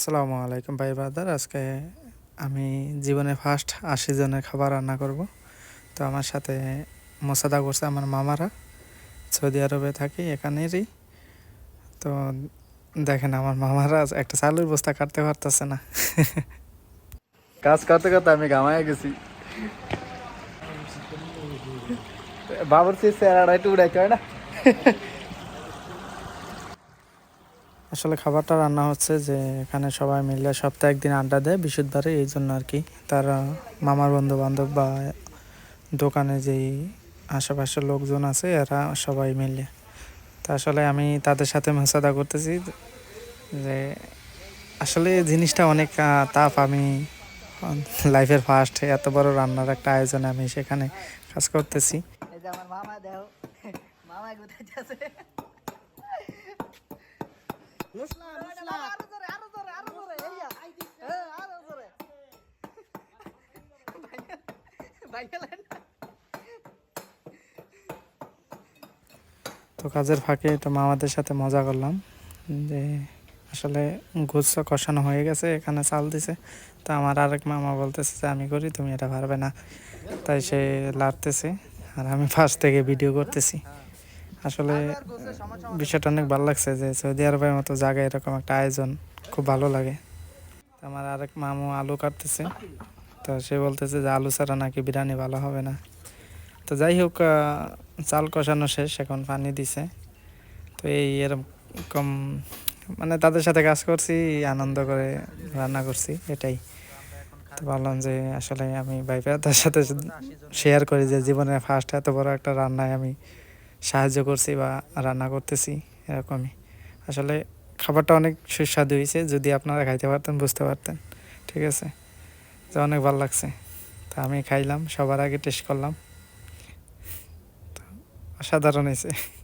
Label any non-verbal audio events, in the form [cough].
আসসালামু আলাইকুম ভাই ব্রাদার আজকে আমি জীবনে ফার্স্ট আশি জনের খাবার রান্না করব। তো আমার সাথে মোসাদা করছে আমার মামারা। সৌদি আরবে থাকি, এখানেরই। তো দেখেন আমার মামারা একটা চালুর বস্তা কাটতে পারতেছে না। কাজ করতে করতে আমি গামায় গেছি। বাবুর চেহারাটা একটু উড়াইতে হয় না। আসলে খাবারটা রান্না হচ্ছে যে এখানে সবাই মিলে সপ্তাহে একদিন আড্ডা দেয় বৃহস্পতিবারে এই জন্য আর কি। তারা মামার বন্ধু বান্ধব বা দোকানে যেই আশেপাশের লোকজন আছে, এরা সবাই মিলে। তা আসলে আমি তাদের সাথে মেসাদা করতেছি যে আসলে জিনিসটা অনেক তাপ আমি [laughs] লাইফের ফার্স্ট এত বড় রান্নার একটা আয়োজনে আমি সেখানে কাজ করতেছি। আমার মামা মামা কোথায় আরও আরও আরও এইয়া হ্যাঁ আরও তো কাজের ফাঁকে তো মামাদের সাথে মজা করলাম যে আসলে গুচ্ছ কষানো হয়ে গেছে এখানে চাল দিছে। তো আমার আরেক মামা বলতেছে যে আমি করি তুমি এটা পারবে না। তাই সে লাড়তেছে আর আমি ফার্স্ট থেকে ভিডিও করতেছি। আসলে বিষয়টা অনেক ভালো লাগছে যে সৌদি আরবের মতো জায়গায় এরকম একটা আয়োজন খুব ভালো লাগে। আমার আরেক মামু আলু কাটতেছে। তো সে বলতেছে যে আলু ছাড়া নাকি বিরিয়ানি ভালো হবে না। তো যাই হোক চাল কষানো শেষ, এখন পানি দিছে। তো এই এরকম মানে তাদের সাথে কাজ করছি, আনন্দ করে রান্না করছি, এটাই। তো ভাবলাম যে আসলে আমি ভাইপা তার সাথে শেয়ার করি যে জীবনে ফার্স্ট এত বড় একটা রান্নায় আমি সাহায্য করছি বা রান্না করতেছি, এরকমই। আসলে খাবারটা অনেক সুস্বাদু হয়েছে, যদি আপনারা খাইতে পারতেন, বুঝতে পারতেন, ঠিক আছে? তো অনেক ভালো লাগছে। তা আমি খাইলাম, সবার আগে টেস্ট করলাম। তো অসাধারণ হয়েছে।